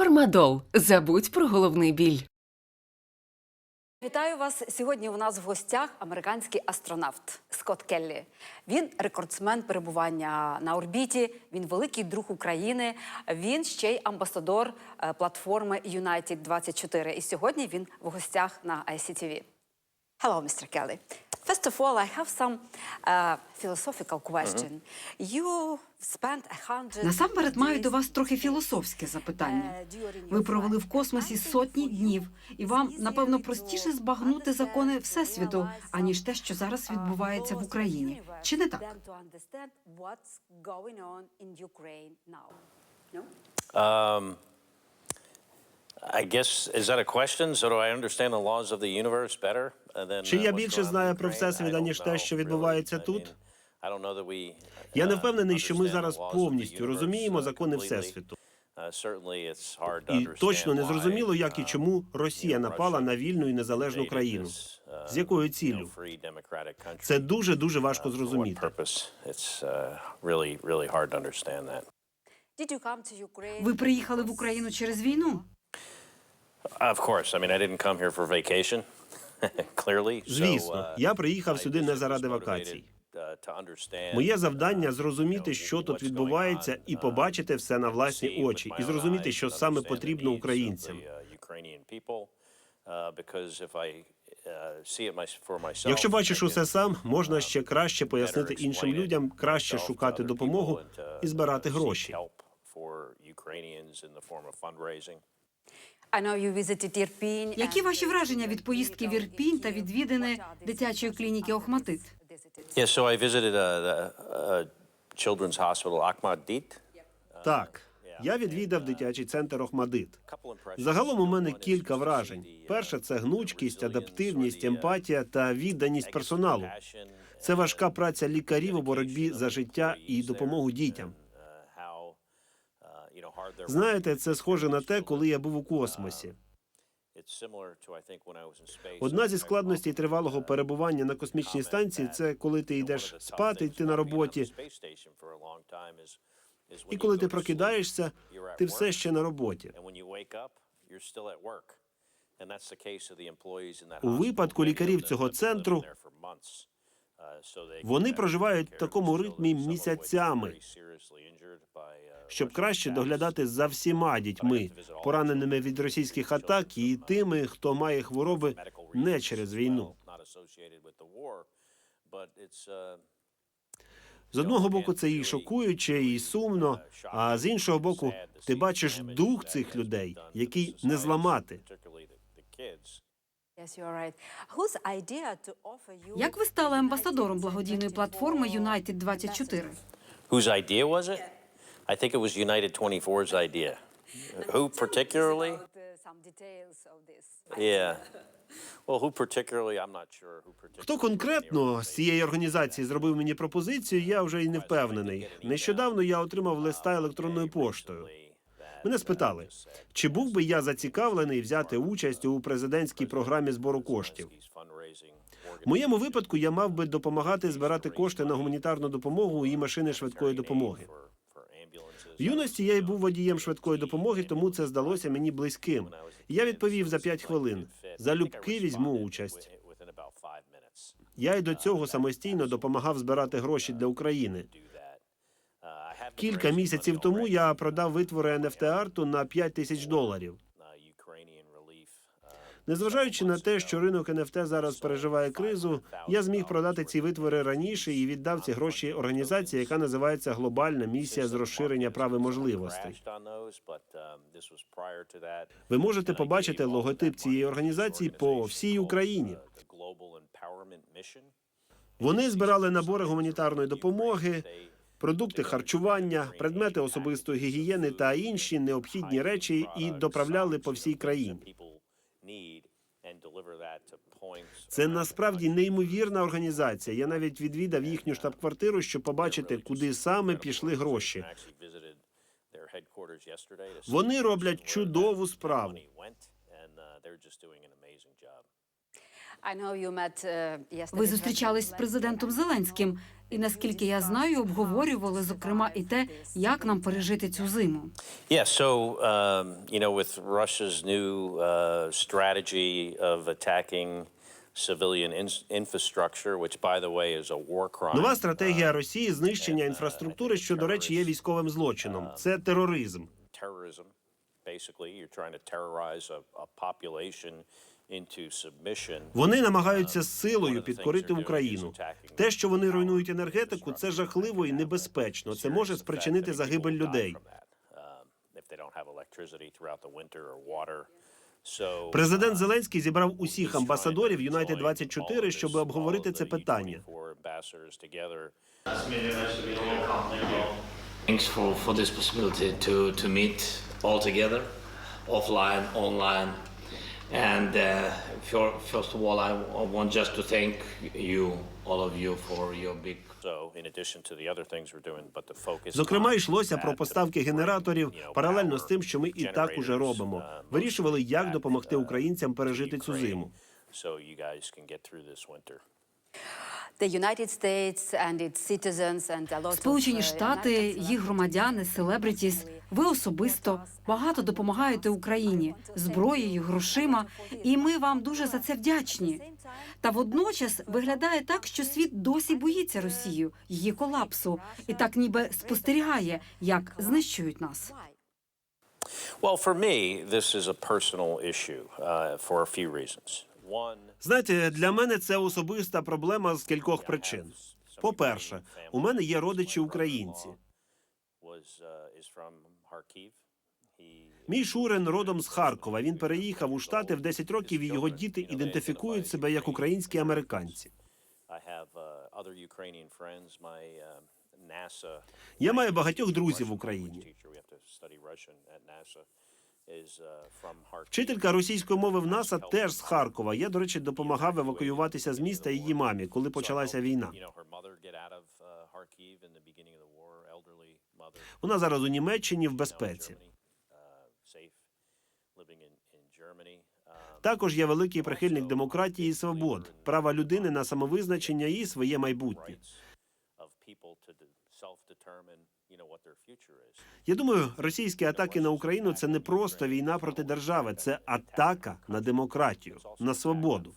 Фармадол. Забудь про головний біль. Вітаю вас сьогодні. У нас в гостях американський астронавт Скотт Келлі. Він рекордсмен перебування на орбіті. Він великий друг України. Він ще й амбасадор е, платформи United 24 І сьогодні він в гостях на ICTV. Hello, Mr. Kelly. First of all, I have some uh, philosophical question. You spent a hundred Насамперед маю до вас трохи філософське запитання. Ви провели в космосі сотні днів, і вам напевно простіше збагнути закони всесвіту, аніж те, що зараз відбувається в Україні. Чи не так? Um, I guess is that a question? So do I understand the laws of the universe better uh, than? Чи uh, я більше знаю про всесвіт, аніж те, що відбувається тут? mean, I don't know that we, Я не uh, впевнений, що ми зараз повністю розуміємо uh, закони всесвіту. Uh, certainly it's hard to І точно не зрозуміло, як і uh, чому Росія напала на вільну і незалежну країну. uh, З якою ціллю? Це дуже дуже важко зрозуміти. uh. Ви приїхали в Україну через війну? Of course. I mean, I didn't come here for vacation, clearly. Звісно, uh, я приїхав сюди не заради вакацій. uh, Моє завдання uh, зрозуміти, що тут відбувається, і uh, побачити все на власні очі, і зрозуміти, що саме потрібно українцям. uh, uh, uh, Якщо бачиш усе сам, можна uh, ще краще пояснити іншим людям, краще шукати допомогу і збирати uh, гроші. Які ваші враження від поїздки в Ірпінь та відвідини дитячої клініки Охматит? Yeah, so I visited uh, the uh, children's hospital Akhmadit. Так, я відвідав дитячий центр Охмадит. Загалом у мене кілька вражень. Перше це гнучкість, адаптивність, емпатія та відданість персоналу. Це важка праця лікарів у боротьбі за життя і допомогу дітям. and, uh, how, uh, you know, hard their work Знаєте, це схоже на те, коли я був у космосі. Одна зі складностей тривалого uh, перебування на космічній станції це коли ти йдеш спати, йти на роботі, і коли ти прокидаєшся, ти все ще на роботі. У випадку лікарів цього центру Вони проживають в такому ритмі місяцями, щоб краще доглядати за всіма дітьми, пораненими від російських атак, і тими, хто має хвороби не через війну. З одного боку, це і шокуюче, і сумно. А з іншого боку, ти бачиш дух цих людей, який не зламати. Як ви стали амбасадором благодійної платформи United 24 Whose idea was it? I think it was United 24's idea. Who particularly? Yeah. Well, who particularly? I'm not sure who particularly. Хто конкретно з цієї організації зробив мені пропозицію, я вже й не впевнений. Нещодавно я отримав листа електронною поштою. Мене спитали, чи був би я зацікавлений взяти участь у президентській програмі збору коштів. В моєму випадку я мав би допомагати збирати кошти на гуманітарну допомогу і машини швидкої допомоги. В юності я й був водієм швидкої допомоги, тому це здалося мені близьким. Я відповів за 5 хвилин. Залюбки візьму участь. Я й до цього самостійно допомагав збирати гроші для України. Кілька місяців тому я продав витвори NFT арту на 5 тисяч доларів. Незважаючи на те, що ринок NFT зараз переживає кризу, я зміг продати ці витвори раніше і віддав ці гроші організації, яка називається Глобальна місія з розширення прав і можливостей. Ви можете побачити логотип цієї організації по всій Україні. Вони збирали набори гуманітарної допомоги, продукти харчування, предмети особистої гігієни та інші необхідні речі і доправляли по всій країні. Це насправді неймовірна організація. Я навіть відвідав їхню штаб-квартиру, щоб побачити, куди саме пішли гроші. Вони роблять чудову справу. Ви зустрічались з президентом Зеленським, і наскільки я знаю, обговорювали зокрема і те, як нам пережити цю зиму. Yeah, so, um, you know, with Russia's new uh, strategy of attacking civilian in- infrastructure, which, by the way, is a war crime. Нова стратегія Росії знищення інфраструктури, що, до речі, є військовим злочином. Це тероризм. terrorism. Basically, you're trying to terrorize a, a population. Вони намагаються силою підкорити Україну. Те, що вони руйнують енергетику, це жахливо і небезпечно. Це може спричинити загибель людей. Президент Зеленський зібрав усіх амбасадорів Юнайтед 24 щоб обговорити це питання. Thanks for, for this possibility to, to meet all together, offline, online. And uh, for, first of all, I, I want just to thank you, all of you, for your big Зокрема, йшлося про поставки генераторів паралельно з тим, що ми і так уже робимо. Вирішували, як допомогти українцям пережити цю зиму. Сполучені Штати, їх громадяни, селебритіс. Ви особисто багато допомагаєте Україні зброєю, грошима, і ми вам дуже за це вдячні. Та водночас виглядає так, що світ досі боїться Росію, її колапсу, і так ніби спостерігає, як знищують нас. Well, for me, this is a personal issue uh, for a few reasons. Знаєте, для мене це особиста проблема з кількох причин. По-перше, у мене є родичі українці. Мій Шурин родом з Харкова. Він переїхав у Штати в 10 років, і його діти ідентифікують себе як українські американці. Я маю багатьох друзів в Україні. Uh. Вчителька російської мови в НАСА теж з Харкова. Я, до речі, допомагав евакуюватися з міста її мамі, коли почалася війна. Uh. Вона зараз у Німеччині в безпеці. Uh. Um, Також я великий прихильник демократії і свобод, права людини на самовизначення і своє майбутнє. Я думаю, російські атаки на Україну це не просто війна проти держави, це атака на демократію, на свободу.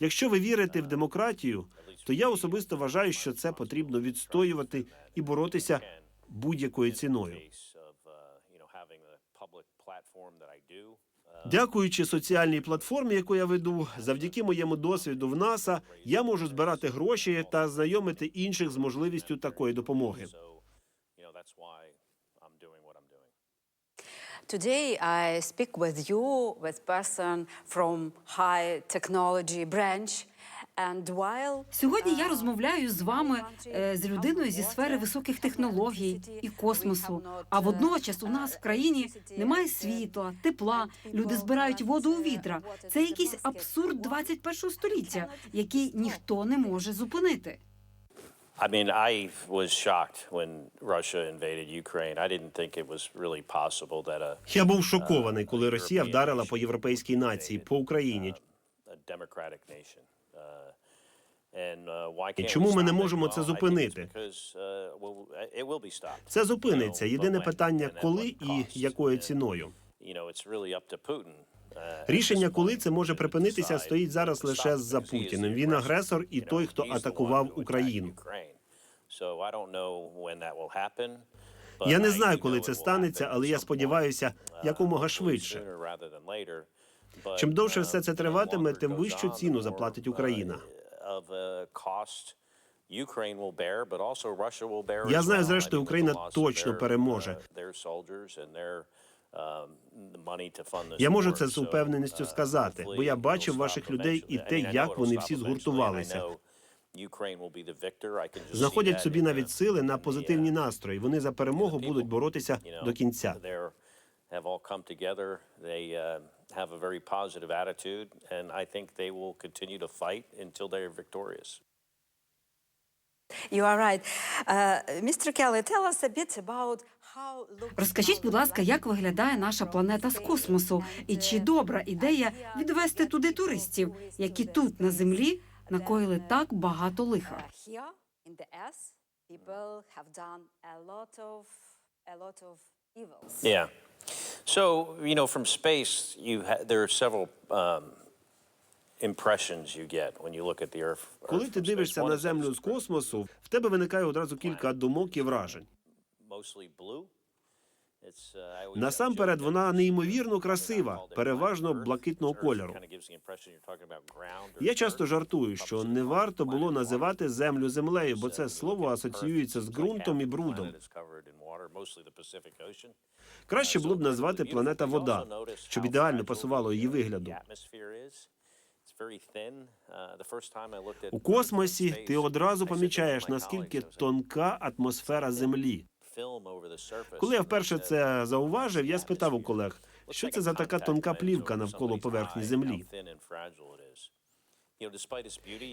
Якщо ви вірите в демократію, то я особисто вважаю, що це потрібно відстоювати і боротися будь-якою ціною. Uh, uh, Дякуючи соціальній платформі, яку я веду, завдяки моєму досвіду в НАСА, я можу збирати гроші та знайомити інших з можливістю такої допомоги. Today I speak with you, with person from high technology branch. Сьогодні я розмовляю з вами е, з людиною зі сфери високих технологій і космосу. А водночас у нас в країні немає світла, тепла. Люди збирають воду у відра. Це якийсь абсурд 21 століття, який ніхто не може зупинити. I mean, I was shocked when Russia invaded Ukraine. I didn't think it was really possible that a, Я був шокований, коли Росія вдарила по європейській нації, по Україні. a democratic nation. Uh, uh, І чому ми не можемо це зупинити? uh. Це зупиниться. Єдине питання, коли і якою ціною. uh, Рішення, коли це може припинитися, стоїть зараз лише за Путіним. Він агресор і той, хто атакував Україну. Я не знаю, коли це станеться, але я сподіваюся, якомога Uh, швидше. Чим довше uh, все це триватиме, тим вищу ціну заплатить Україна. uh, Я знаю, зрештою, Україна точно переможе. uh, um, Я можу це з упевненістю uh, сказати, бо я бачив ваших людей і те, як вони всі згуртувалися. Знаходять собі навіть сили на uh, позитивні настрої. Вони за перемогу будуть боротися до кінця. They're have all come together. They uh, have a very positive attitude, and I think they will continue to fight until they are victorious. You are right. Uh, Mr. Kelly, tell us a bit about how looks Розкажіть, будь ласка, як виглядає наша планета з космосу, і чи добра ідея відвести туди туристів, які тут на землі накоїли так багато лиха? Uh, a lot of a lot of evils. Yeah. So, you know, from space, you ha- there are several um, impressions you get when you look at the Earth. Коли Earth ти from space. дивишся One на is землю з космосу, в тебе виникає одразу кілька думок і вражень. mostly blue. It's, uh, I always Насамперед, вона неймовірно красива, переважно блакитного кольору. kinda gives the impression you're talking about ground or Я часто жартую, що не варто було називати землю землею, бо це слово асоціюється з ґрунтом і брудом. Краще було б назвати планета вода, щоб ідеально пасувало її вигляду. У космосі ти одразу помічаєш, наскільки тонка атмосфера Землі. Коли я вперше це зауважив, я спитав у колег, що це за така тонка плівка навколо поверхні Землі.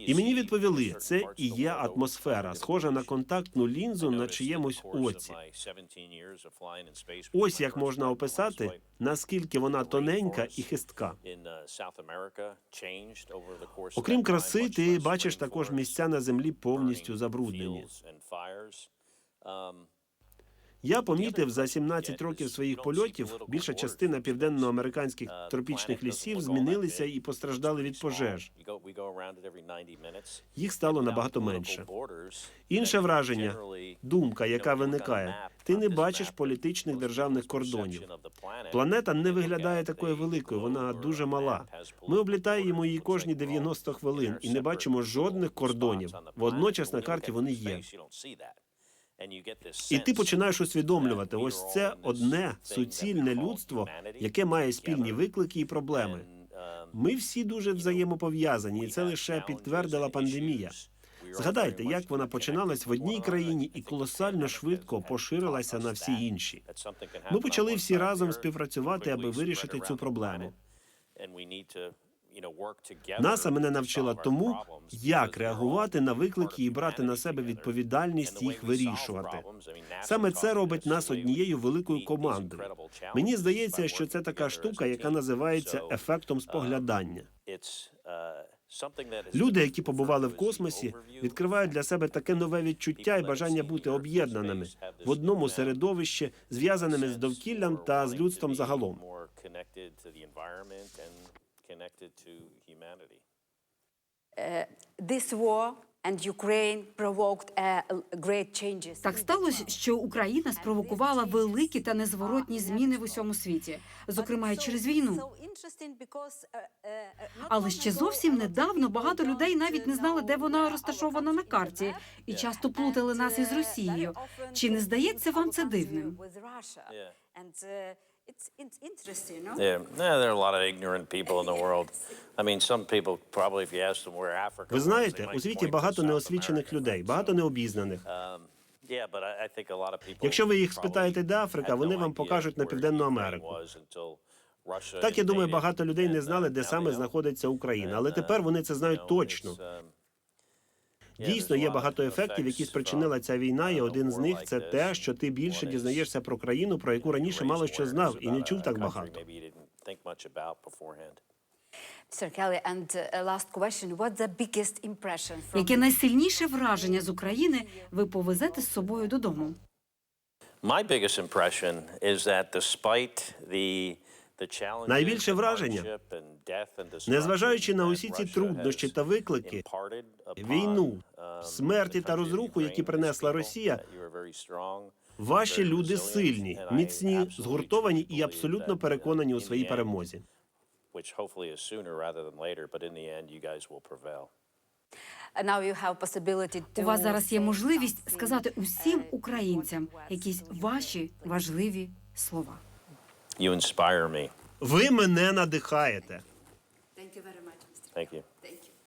І мені відповіли, це і є атмосфера, схожа на контактну лінзу на чиємусь оці. Ось як можна описати, наскільки вона тоненька і хистка. Окрім краси, ти бачиш також місця на землі повністю забруднені. Я помітив за 17 років своїх польотів, більша частина південноамериканських тропічних лісів змінилися і постраждали від пожеж. Їх стало набагато менше. Інше враження, думка, яка виникає, ти не бачиш політичних державних кордонів. Планета не виглядає такою великою, вона дуже мала. Ми облітаємо її кожні 90 хвилин і не бачимо жодних кордонів. Водночас на карті вони є. І ти починаєш усвідомлювати, ось це одне суцільне людство, яке має спільні виклики і проблеми. Ми всі дуже взаємопов'язані, і це лише підтвердила пандемія. Згадайте, як вона починалась в одній країні і колосально швидко поширилася на всі інші. Ми почали всі разом співпрацювати, аби вирішити цю проблему. НАСА мене навчила тому, як реагувати на виклики і брати на себе відповідальність їх вирішувати. Саме це робить нас однією великою командою. Мені здається, що це така штука, яка називається ефектом споглядання. Люди, які побували в космосі, відкривають для себе таке нове відчуття і бажання бути об'єднаними в одному середовищі, зв'язаними з довкіллям та з людством загалом. This war and Ukraine provoked uh, great changes. Так сталося, що Україна спровокувала великі та незворотні зміни в усьому світі, зокрема і через війну. Але ще зовсім недавно багато людей навіть не знали, де вона розташована на карті, і часто плутали нас із Росією. Чи не здається вам це дивним? Yeah, yeah, there are a lot of ignorant people in the world. I mean, some people probably, if you ask them where Africa Ви was, знаєте, they might у світі point to багато South неосвічених людей, багато необізнаних. Um, yeah, but I, I think a lot of people Якщо ви їх probably спитаєте, де Африка, had вони no вам idea покажуть на where Південну Ukraine Америку. was until Russia Так я думаю, invaded, багато людей не знали, uh, де саме знаходиться Україна, але тепер uh, вони це you знають точно. Дійсно, є багато ефектів, які спричинила ця війна, і один з них це те, що ти більше дізнаєшся про країну, про яку раніше мало що знав і не чув так багато. Uh, Яке найсильніше враження з України ви повезете з собою додому? My biggest impression is that despite the Найбільше враження, Незважаючи на усі ці труднощі та виклики, війну, um, смерті та розруху, які принесла Росія, ваші люди сильні, міцні, згуртовані і абсолютно uh, переконані у своїй перемозі. У вас зараз є можливість сказати усім uh, українцям якісь ваші важливі слова. You inspire me. Ви мене надихаєте. Thank you very much, Mr. Thank you. Thank you.